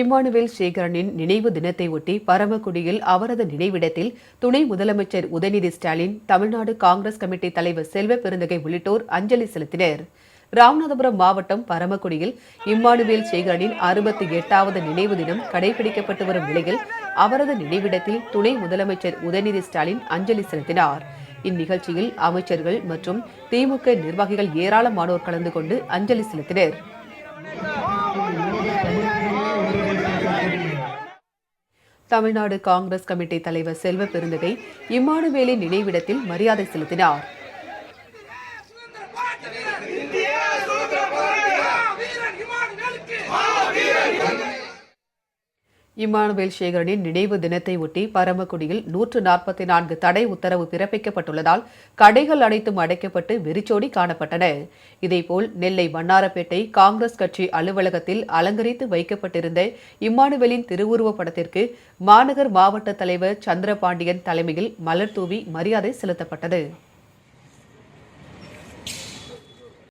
Emmanuel சேகரனின் நினைவு தினத்தை ஒட்டி பரமக்குடியில் அவரது நினைவிடத்தில் துணை முதலமைச்சர் உதயநிதி ஸ்டாலின் தமிழ்நாடு காங்கிரஸ் கமிட்டி தலைவர் செல்வ பெருந்தகை உள்ளிட்டோர் அஞ்சலி செலுத்தினர். ராமநாதபுரம் மாவட்டம் பரமக்குடியில் இம்மானுவேல் சேகரனின் அறுபத்தி எட்டாவது நினைவு தினம் கடைபிடிக்கப்பட்டு வரும் நிலையில் அவரது நினைவிடத்தில் துணை முதலமைச்சர் உதயநிதி ஸ்டாலின் அஞ்சலி செலுத்தினார். இந்நிகழ்ச்சியில் அமைச்சர்கள் மற்றும் திமுக நிர்வாகிகள் ஏராளமானோர் கலந்து கொண்டு அஞ்சலி செலுத்தினர். தமிழ்நாடு காங்கிரஸ் கமிட்டி தலைவர் செல்வ பெருந்தகை இம்மானுவேலின் நினைவிடத்தில் மரியாதை செலுத்தினார். இம்மானுவேல் சேகரனின் நினைவு தினத்தை ஒட்டி பரமக்குடியில் நூற்று நாற்பத்தி நான்கு தடை உத்தரவு பிறப்பிக்கப்பட்டுள்ளதால் கடைகள் அனைத்தும் அடைக்கப்பட்டு வெறிச்சோடி காணப்பட்டன. இதேபோல் நெல்லை வண்ணாரப்பேட்டை காங்கிரஸ் கட்சி அலுவலகத்தில் அலங்கரித்து வைக்கப்பட்டிருந்த இம்மானுவேலின் திருவுருவப் படத்திற்கு மாநகர் மாவட்ட தலைவர் சந்திரபாண்டியன் தலைமையில் மலர் தூவி மரியாதை செலுத்தப்பட்டது.